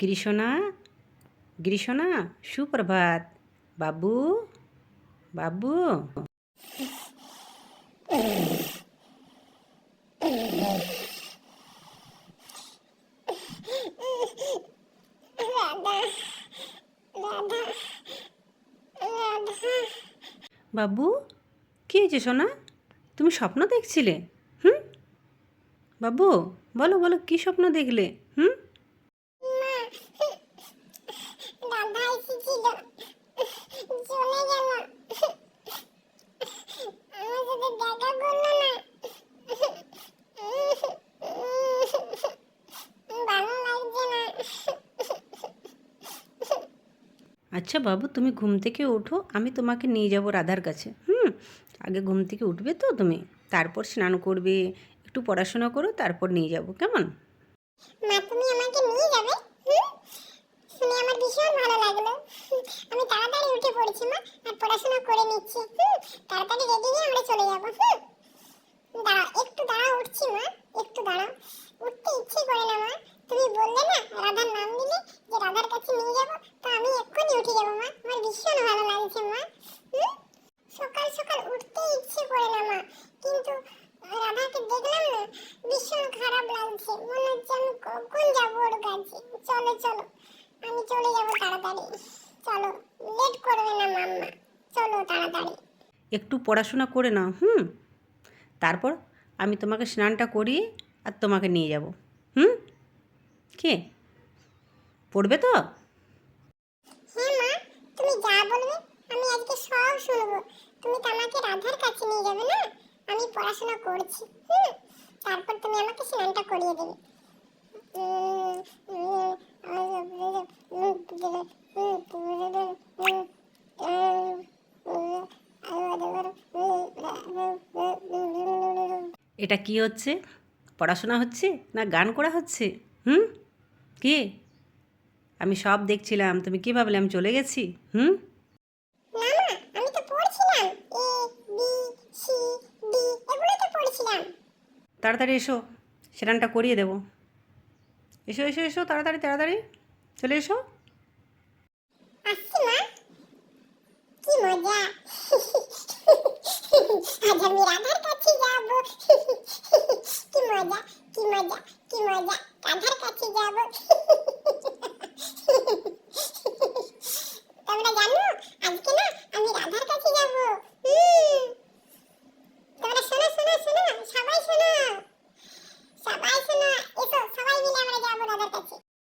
গিরিশোনা গিরিশোনা, সুপ্রভাত। বাবু বাবু। বাবু, কী হয়েছে সোনা? তুমি স্বপ্ন দেখছিলে, হুম? বাবু, বলো বলো, কী স্বপ্ন দেখলে, হুম মা রাধা এসেছিল চলে গেল আমার সাথে দেখা করল না ভালো লাগছে না আচ্ছা বাবু, তুমি ঘুম থেকে ওঠো, আমি তোমাকে নিয়ে যাব রাধার কাছে। হুম, আগে ঘুম থেকে উঠবে তো তুমি? তারপর স্নান করবে, একটু পড়াশোনা করো, তারপর নিয়ে যাব, কেমন? মা, তুমি আমাকে নিয়ে যাবে? শুনে আমার ভীষণ ভালো লাগল। আমি তাড়াতাড়ি উঠে পড়েছি মা, আর পড়াশোনা করে নিচ্ছি। তাড়াতাড়ি রেডি হয়ে আমরা চলে যাব? দাঁড়াও, একটু দাঁড়াও, উঠছি মা, একটু দাঁড়াও। উঠতে ইচ্ছে করে না মা তুমি বললে না রাধার নাম দিলে যে রাধার কাছে নিয়ে যাব তো আমি এক্ষুনি উঠে যাব মা আমার ভীষণ ভালো লাগছে, মা? সকাল সকাল উঠতে ইচ্ছে করে না, মা। কিন্তু রাধাকে দেখলাম না, ভীষণ খারাপ লাগছে। মনে হচ্ছে আমি কখন যাব ওর কাছে। চলো চলো। আমি চলে যাব তাড়াতাড়ি। চলো লেট করবে না, মাম্মা। চলো তাড়াতাড়ি। একটু পড়াশোনা করে নাও, হুম? তারপর আমি তোমাকে স্নানটা করিয়ে আর তোমাকে নিয়ে যাব। হুম? কে? পড়বে তো? তুমি যা বলবে, আমি আজকে সব শুনব। তুমি তো আমাকে রাধার কাছে নিয়ে যাবে না? আমি পড়াশোনা করছি, হুম? তারপর তুমি আমাকে স্নানটা করিয়ে দেবে। এটা কি হচ্ছে? পড়াশোনা হচ্ছে না গান করা হচ্ছে? হুম? কে? আমি সব দেখছিলাম তুমি কী ভাবলে আমি চলে গেছি? হুম? তাড়াতাড়ি এসো স্নানটা করিয়ে দেবো। এসো এসো এসো তাড়াতাড়ি তাড়াতাড়ি। চলে এসো। কি মজা। কি মজা কি মজা কি মজা। রাধার কাছে যাব। আজকে না আমি রাধার কাছে যাব। হুম।